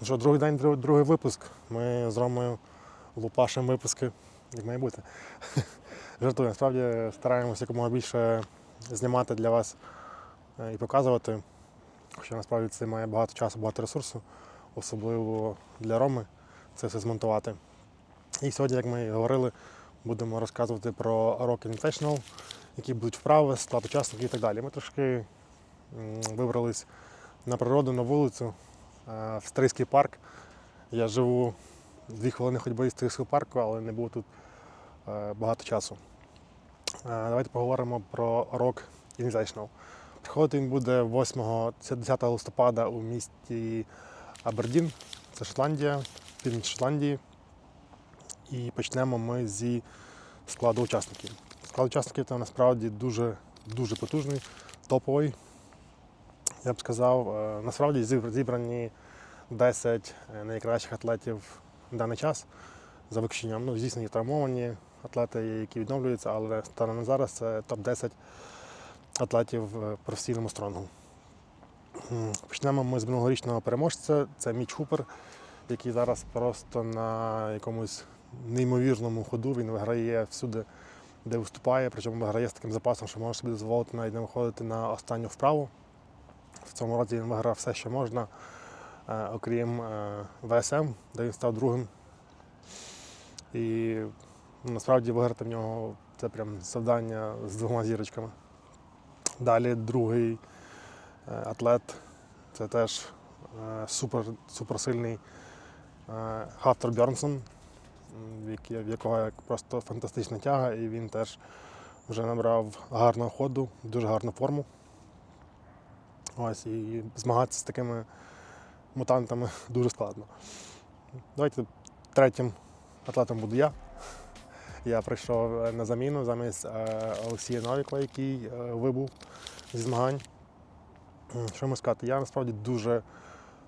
Ну що, другий день, друг- другий випуск. Ми з Ромою лупашимо випуски, як має бути. Жартую, насправді стараємося якомога більше знімати для вас е, і показувати. Хоча насправді це має багато часу, багато ресурсу, особливо для Роми це все змонтувати. І сьогодні, як ми і говорили, будемо розказувати про Rock Invitational, які будуть вправи, склад учасників і так далі. Ми трошки вибрались на природу, на вулицю, в Стрийський парк. Я живу дві хвилини ходьби з Стрийського парку, але не був тут е, багато часу. Е, Давайте поговоримо про Rock Invitational. Приходити він буде 8-10 листопада у місті Абердін, це Шотландія, північ Шотландії. І почнемо ми зі складу учасників. Склад учасників там насправді дуже, дуже потужний, топовий. Я б сказав, е, насправді зібрані 10 найкращих атлетів на даний час за виключенням. Ну, звісно, є травмовані атлети, які відновлюються, але станом на зараз це топ-10 атлетів в професійному стронгу. Почнемо ми з минулорічного переможця. Це Міч Хупер, який зараз просто на якомусь неймовірному ходу. Він виграє всюди, де виступає, причому виграє з таким запасом, що може собі дозволити навіть не виходити на останню вправу. В цьому році він виграв все, що можна, е, окрім е, ВСМ, де він став другим. І насправді виграти в нього це прям завдання з двома зірочками. Далі другий е, атлет це теж супер, суперсильний Хафтер Бьорнсон, в якого просто фантастична тяга, і він теж вже набрав гарного ходу, дуже гарну форму. Ось, і змагатися з такими мутантами дуже складно. Давайте третім атлетом буду я. Я прийшов е, на заміну замість е, Олексія Новікова, який е, вибув зі змагань. Що можу сказати? Я насправді дуже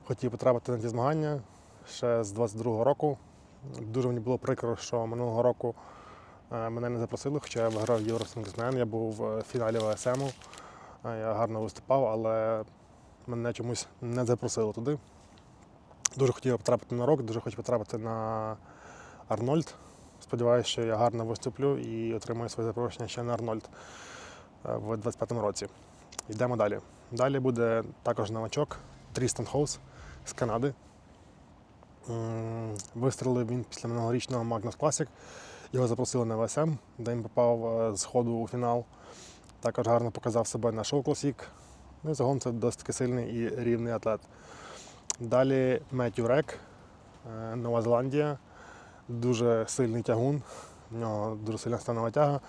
хотів потрапити на ці змагання ще з 22-го року. Дуже мені було прикро, що минулого року мене не запросили, хоча я виграв Євросингсмен, я був в фіналі ВСМ, я гарно виступав, але мене чомусь не запросили туди. Дуже хотів потрапити на рок, дуже хотів потрапити на Арнольд. Сподіваюся, що я гарно виступлю і отримаю своє запрошення ще на Арнольд е, в 25-му році. Йдемо далі. Далі буде також новачок Трістан Хоус з Канади. М, Вистрелив він після минулорічного Magnus Classic. Його запросили на ВСМ, де він попав е, з ходу у фінал. Також гарно показав себе на шоу Classic. Ну і загалом це досить таки сильний і рівний атлет. Далі Меттю Рек, е, Нова Зеландія. Дуже сильний тягун, в нього дуже сильна станова тяга.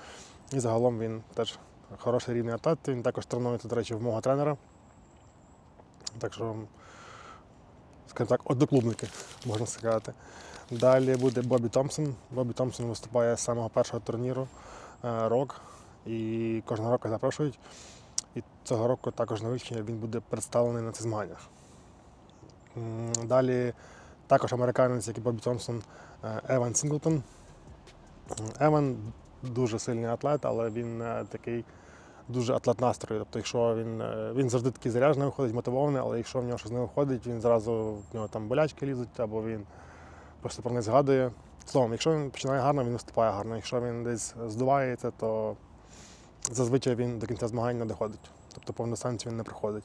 І загалом він теж хороший рівний атлет. Він також тренується, до речі, в мого тренера. Так що, скажімо так, одноклубники, можна сказати. Далі буде Бобі Томпсон. Бобі Томпсон виступає з самого першого турніру е, рок. І кожного року запрошують. І цього року також на вивчення він буде представлений на цих змаганнях. Далі також американець, як і Бобі Томпсон, е, Еван Сінглтон. Еван дуже сильний атлет, але він е, такий дуже атлет настрою. Тобто, якщо він, е, він завжди такий заряджений виходить, мотивований, але якщо в нього щось не виходить, він зразу в нього там болячки лізуть, або він просто про них згадує. Словом, якщо він починає гарно, він виступає гарно. Якщо він десь здувається, то зазвичай він до кінця змагань не доходить. Тобто повну станцію він не проходить.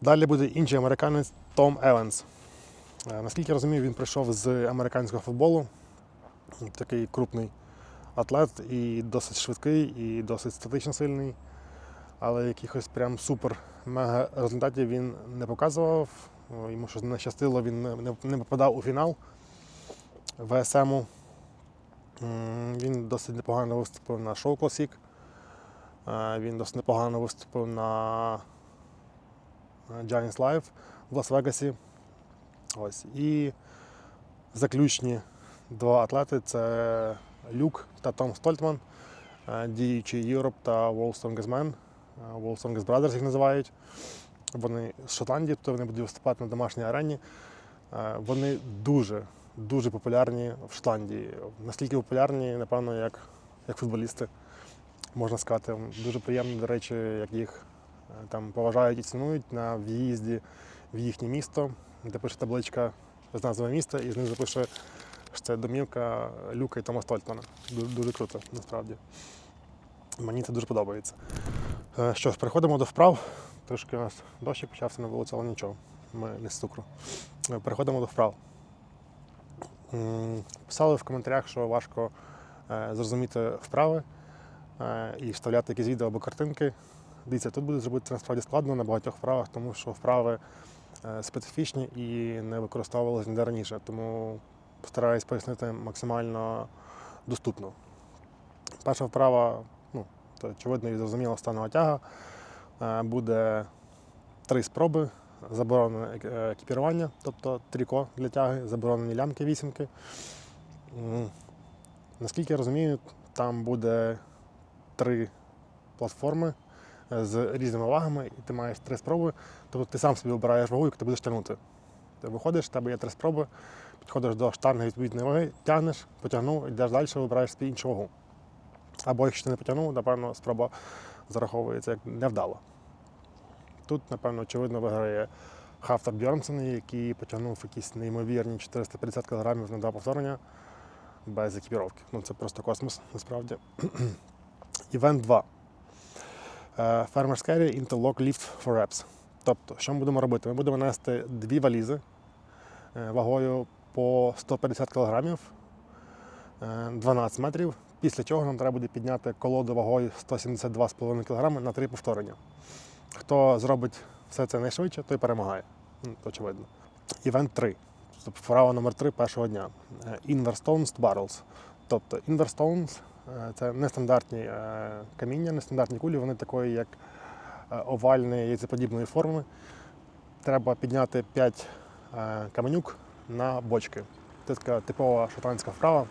Далі буде інший американець Том Еванс. Е, Наскільки я розумію, він прийшов з американського футболу. Такий крупний атлет і досить швидкий, і досить статично сильний. Але якихось прям супер мега результатів він не показував. Йому щось не щастило, він не, попадав у фінал ВСМу. Він досить непогано виступив на шоу Classic. Е, Він досить непогано виступив на Giants Live в Лас-Вегасі. Ось. І заключні два атлети це Люк та Том Стольтман, е, діючі Європ та World Strongest Man. Е, World Strongest Brothers їх називають. Вони з Шотландії, тобто вони будуть виступати на домашній арені. Вони дуже, дуже популярні в Шотландії. Настільки популярні, напевно, як, як футболісти, можна сказати. Дуже приємно, до речі, як їх е, там поважають і цінують на в'їзді в їхнє місто. де пише табличка з назвою міста, і знизу пише, що це домівка Люка і Тома Стольтмана. Дуже, дуже круто, насправді. Мені це дуже подобається. Е, Що ж, переходимо до вправ. Трошки у нас дощик почався на вулиці, але нічого. Ми не з цукру. Е, Переходимо до вправ. Писали в коментарях, що важко зрозуміти вправи і вставляти якісь відео або картинки. Дивіться, тут буде зробити насправді складно на багатьох вправах, тому що вправи е, специфічні і не використовувалися ніде раніше. Тому постараюсь пояснити максимально доступно. Перша вправа, ну, це очевидно і зрозуміло, станова тяга. Е, Буде три спроби, заборонене е, екіпірування, тобто тріко для тяги, заборонені лямки вісімки. Наскільки я розумію, там буде три платформи е, з різними вагами, і ти маєш три спроби. Тобто ти сам собі обираєш вагу, яку ти будеш тягнути. Ти виходиш, в тебе є три спроби, підходиш до штанги відповідної ваги, тягнеш, потягнув, йдеш далі, вибираєш собі іншу вагу. Або якщо ти не потягнув, напевно, спроба зараховується як невдала. Тут, напевно, очевидно, виграє Хафтер Бьорнсон, який потягнув якісь неймовірні 450 кг на два повторення без екіпіровки. Ну, це просто космос, насправді. Івент 2. Е, Farmer's Carry Interlock Lift for Reps. Тобто, що ми будемо робити? Ми будемо нести дві валізи е, вагою по 150 кг, 12 метрів. Після чого нам треба буде підняти колоду вагою 172,5 кг на три повторення. Хто зробить все це найшвидше, той перемагає. Ну, Очевидно. Івент 3. Тобто вправа номер 3 першого дня. Е, Inverse Stones to Barrels. Тобто Inverse це нестандартні е, каміння, нестандартні кулі, вони такої, як е, овальної яйцеподібної форми. Треба підняти 5 е, каменюк на бочки. Це така типова шотландська вправа.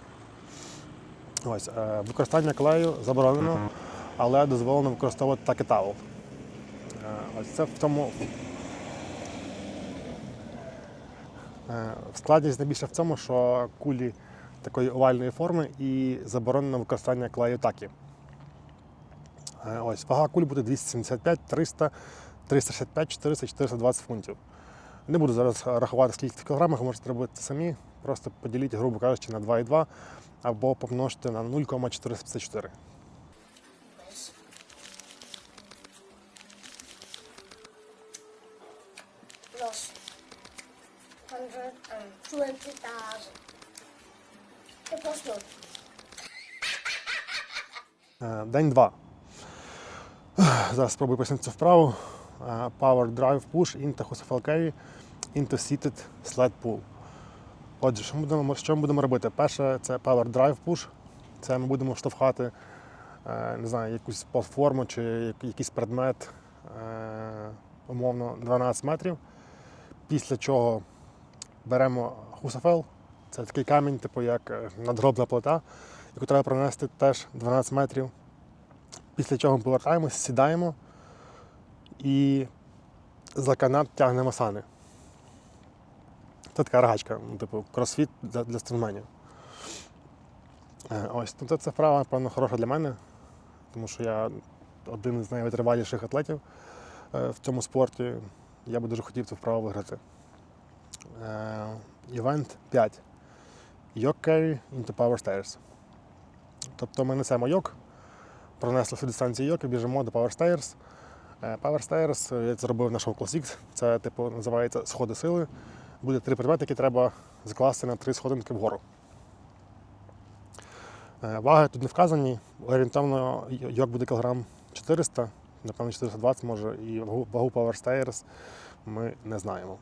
Ось, е, використання клею заборонено, але дозволено використовувати так і тавол. Ось це в цьому. Е, Складність найбільше в цьому, що кулі такої овальної форми і заборонено використання клею такі. Е, Ось, вага куль буде 275, 300, 365, 400, 420 фунтів. Не буду зараз рахувати, скільки в кілограмах, ви можете робити це самі. Просто поділіть, грубо кажучи, на 2,2 або помножте на 0,454. День 2. Зараз спробую пояснити цю вправу. Е, Power Drive Push into Husafel Carry into Seated Sled Pull. Отже, що ми будемо, що ми будемо робити? Перше, це Power Drive Push. Це ми будемо штовхати е, не знаю, якусь платформу чи якийсь предмет е, умовно 12 метрів. Після чого беремо Husafel. Це такий камінь, типу як е, надгробна плита, яку треба пронести теж 12 метрів. Після чого ми повертаємось, сідаємо і за канат тягнемо сани. Це така рогачка, ну, типу кросфіт для, для стрингменів. Е, Ось, тобто ця вправа, напевно, хороша для мене, тому що я один із найвитриваліших атлетів е, в цьому спорті. Я би дуже хотів цю вправу виграти. Е, Івент 5. Йок into power stairs. Тобто ми несемо йок, пронесли всю дистанцію йок і біжимо до Power Stairs. Е, Power Stairs, е, я зробив на шоу Classics, це типу називається сходи сили. Буде три предмети, які треба закласти на три сходинки вгору. Е, Ваги тут не вказані. Орієнтовно йок буде кілограм 400, напевно 420 може, і вагу, Power Stairs ми не знаємо.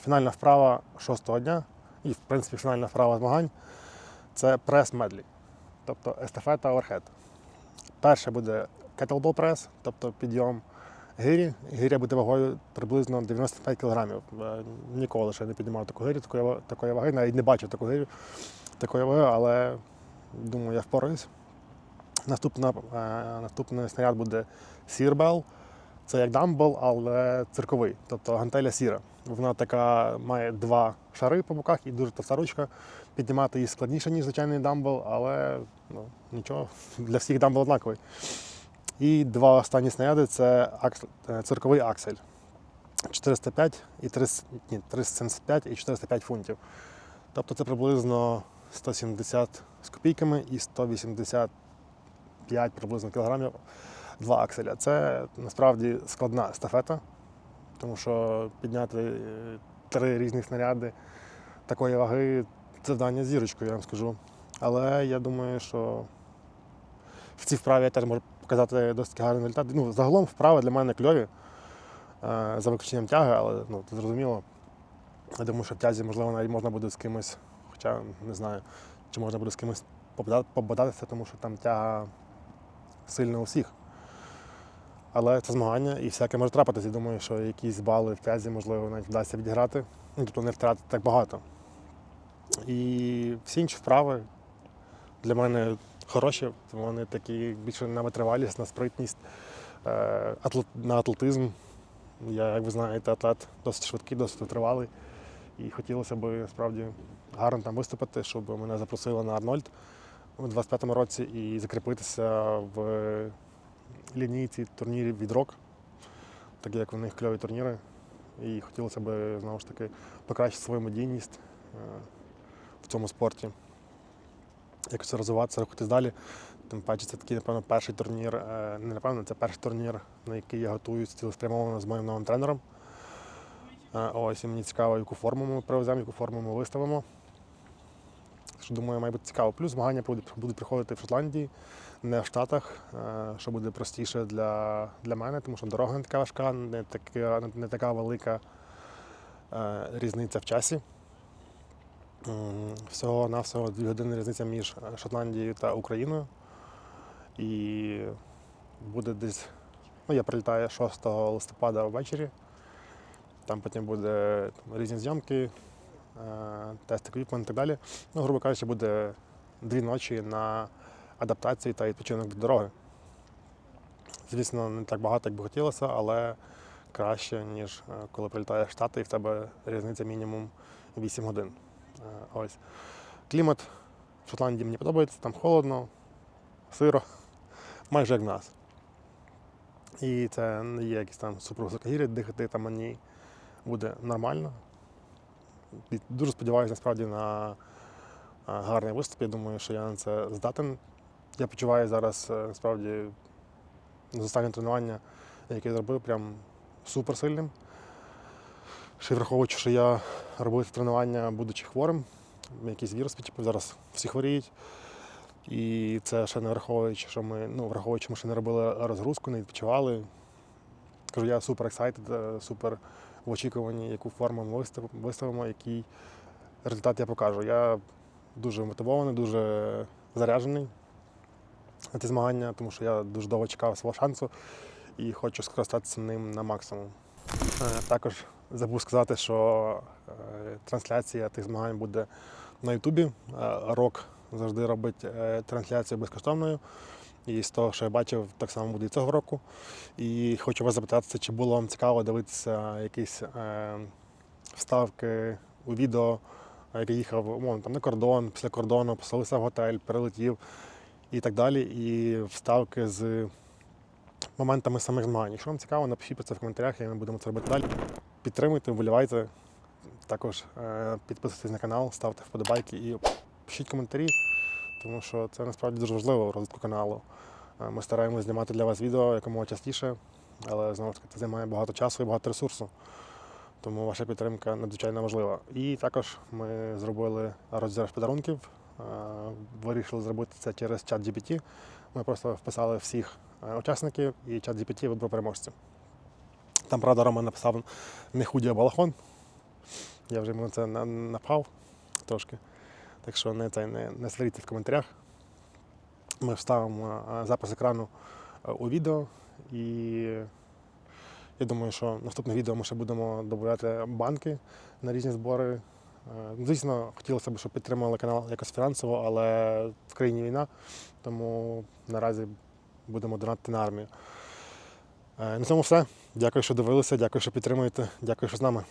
Фінальна вправа шостого дня, і в принципі фінальна вправа змагань це прес медлі, тобто естафета оверхед. Перше буде кеттлбell прес, тобто підйом гирі. Гиря буде вагою приблизно 95 кг. Ніколи ще не піднімав таку гирю, такої, такої ваги, навіть не бачив таку гирю, такої ваги, але думаю, я впораюсь. Наступна, е, наступний снаряд буде сірбел. Це як дамбл, але цирковий, тобто гантеля сіра. Вона така має два шари по боках і дуже товста ручка. Піднімати її складніше, ніж звичайний дамбл, але ну, нічого, для всіх дамбл однаковий. І два останні снаряди це акс- е, цирковий аксель. 405 і 300, ні, 375 і 405 фунтів. Тобто це приблизно 170 з копійками і 185 приблизно кілограмів два акселя. Це насправді складна естафета, тому що підняти е, три різні снаряди такої ваги завдання зірочкою, я вам скажу. Але я думаю, що в цій вправі я теж можу показати досить гарний результат. Ну, загалом вправи для мене кльові, е, за виключенням тяги, але ну, це зрозуміло. Я думаю, що в тязі, можливо, навіть можна буде з кимось, хоча не знаю, чи можна буде з кимось побода- пободатися, тому що там тяга сильна у всіх. Але це змагання і всяке може трапитися. Я думаю, що якісь бали в тязі, можливо, навіть вдасться відіграти, ну, тобто не втратити так багато. І всі інші вправи для мене хороші, вони такі більше на витривалість, на спритність, е, на атлетизм. Я, як ви знаєте, атлет досить швидкий, досить витривалий. І хотілося б насправді гарно там виступити, щоб мене запросили на Арнольд у 25-му році і закріпитися в лінійці турнірів від рок, так як у них кльові турніри. І хотілося б знову ж таки покращити свою медійність е, в цьому спорті. Якось розвиватися, рухатись далі. Тим паче це такий, напевно, перший турнір, е, не напевно, це перший турнір, на який я готуюсь цілеспрямовано з моїм новим тренером. Е, Ось і мені цікаво, яку форму ми привеземо, яку форму ми виставимо. Що думаю, має бути цікаво. Плюс змагання будуть, приходити в Шотландії, не в Штатах, е, що буде простіше для, для мене, тому що дорога не така важка, не така, не така велика різниця в часі. Всього навсього дві години різниця між е, Шотландією та Україною. І буде десь. Ну, я прилітаю 6 листопада ввечері. Там потім буде там, різні зйомки, е, тест еквіпмент і так далі. Ну, грубо кажучи, буде дві ночі на адаптацію та відпочинок до дороги. Звісно, не так багато, як би хотілося, але краще, ніж е, коли прилітаєш в Штати і в тебе різниця мінімум 8 годин. Е, Ось. Клімат в Шотландії мені подобається, там холодно, сиро, майже як в нас. І це не є якісь там супервисокогір'я, дихати там мені буде нормально. І дуже сподіваюся насправді на гарний виступ. Я думаю, що я на це здатен. Я почуваю зараз е, насправді з останнього тренування, яке я зробив, прям суперсильним. Ще враховуючи, що я робив тренування, будучи хворим, якийсь вірус підчепив, зараз всі хворіють. І це ще не враховуючи, що ми, ну, враховуючи, ми ще не робили розгрузку, не відпочивали. Кажу, я супер ексайтед, е, супер в очікуванні, яку форму ми виставимо, який результат я покажу. Я дуже мотивований, дуже заряджений на ці змагання, тому що я дуже довго чекав свого шансу і хочу скористатися ним на максимум. Е, Також забув сказати, що е, трансляція тих змагань буде на Ютубі. Е, Рок завжди робить е, трансляцію безкоштовною. І з того, що я бачив, так само буде і цього року. І хочу вас запитати, чи було вам цікаво дивитися якісь вставки у відео, як я їхав умовно, там, на кордон, після кордону, поселився в готель, перелетів і так далі. І вставки з моментами самих змагань. Якщо вам цікаво, напишіть про це в коментарях, і ми будемо це робити далі. Підтримуйте, вболівайте. Також е, підписуйтесь на канал, ставте вподобайки і пишіть коментарі, тому що це насправді дуже важливо в розвитку каналу. Е, Ми стараємося знімати для вас відео якомога частіше, але знову ж таки це займає багато часу і багато ресурсу. Тому ваша підтримка надзвичайно важлива. І також ми зробили розіграш подарунків. Е, Вирішили зробити це через чат GPT. Ми просто вписали всіх учасників і чат GPT вибрав переможців. Там, правда, Рома написав не худі, а балахон. Я вже йому це на- напав трошки. Так що не, це, не, не сваріться в коментарях. Ми вставимо запис екрану у відео. І я думаю, що наступне відео ми ще будемо додавати банки на різні збори. Звісно, хотілося б, щоб підтримали канал якось фінансово, але в країні війна, тому наразі будемо донатити на армію. Е, На цьому все. Дякую, що дивилися, дякую, що підтримуєте, дякую, що з нами.